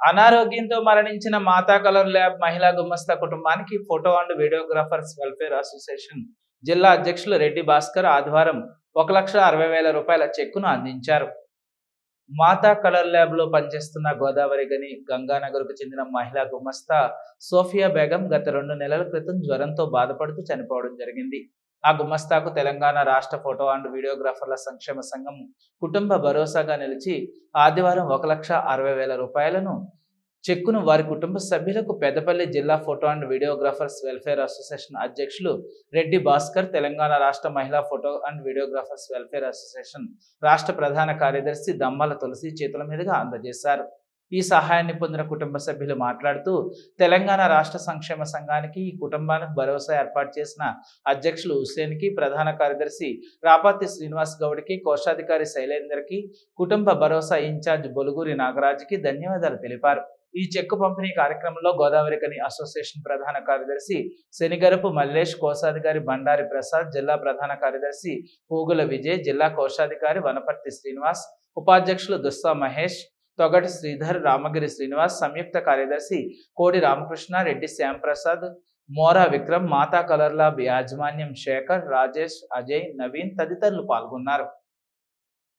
అనారోగ్యంతో మరణించిన మాతా colour lab మహిళా గుమస్తా కుటుంబానికి photo and videographers welfare association జిల్లా అధ్యక్షులు రెడ్డి భాస్కర్ ఆదివారం ఒక లక్ష అరవై వేల రూపాయల చెక్కును అందించారు. మాతా కలర్ ల్యాబ్లో పనిచేస్తున్న గోదావరి గని గంగానగర్కు చెందిన మహిళా గుమస్తా సోఫియా బేగం గత రెండు నెలల క్రితం జ్వరంతో బాధపడుతూ చనిపోవడం జరిగింది. ఆ గుమస్తాకు తెలంగాణ రాష్ట్ర ఫోటో అండ్ వీడియోగ్రాఫర్ల సంక్షేమ సంఘం కుటుంబ భరోసాగా నిలిచి ఆదివారం ఒక లక్ష అరవై వేల రూపాయలను చెక్కును వారి కుటుంబ సభ్యులకు పెద్దపల్లి జిల్లా photo and videographers welfare association అధ్యక్షులు రెడ్డి భాస్కర్ తెలంగాణ రాష్ట్ర మహిళా photo and videographers welfare association రాష్ట్ర ప్రధాన కార్యదర్శి దమ్మల తులసి చేతుల మీదుగా అందజేశారు. ఈ సహాయాన్ని పొందిన కుటుంబ సభ్యులు మాట్లాడుతూ తెలంగాణ రాష్ట్ర సంక్షేమ సంఘానికి ఈ కుటుంబానికి భరోసా ఏర్పాటు చేసిన అధ్యక్షులు హుస్సేన్కి ప్రధాన కార్యదర్శి రాపాతి శ్రీనివాస్ గౌడ్కి కోశాధికారి శైలేందర్కి కుటుంబ భరోసా ఇన్ఛార్జ్ బొలుగురి నాగరాజుకి ధన్యవాదాలు తెలిపారు. ఈ చెక్కు పంపిణీ కార్యక్రమంలో గోదావరి కని అసోసియేషన్ ప్రధాన కార్యదర్శి శనిగరపు మల్లేష్ కోశాధికారి బండారి ప్రసాద్ జిల్లా ప్రధాన కార్యదర్శి పూగుల విజయ్ జిల్లా కోశాధికారి వనపర్తి శ్రీనివాస్ ఉపాధ్యక్షులు దుస్సా మహేష్ తొగటి శ్రీధర్ రామగిరి శ్రీనివాస్ సంయుక్త కార్యదర్శి కోడి రామకృష్ణ రెడ్డి శ్యాంప్రసాద్ మోరా విక్రమ్ మాతా కలర్లాబ్ యాజమాన్యం శేఖర్ రాజేష్ అజయ్ నవీన్ తదితరులు పాల్గొన్నారు.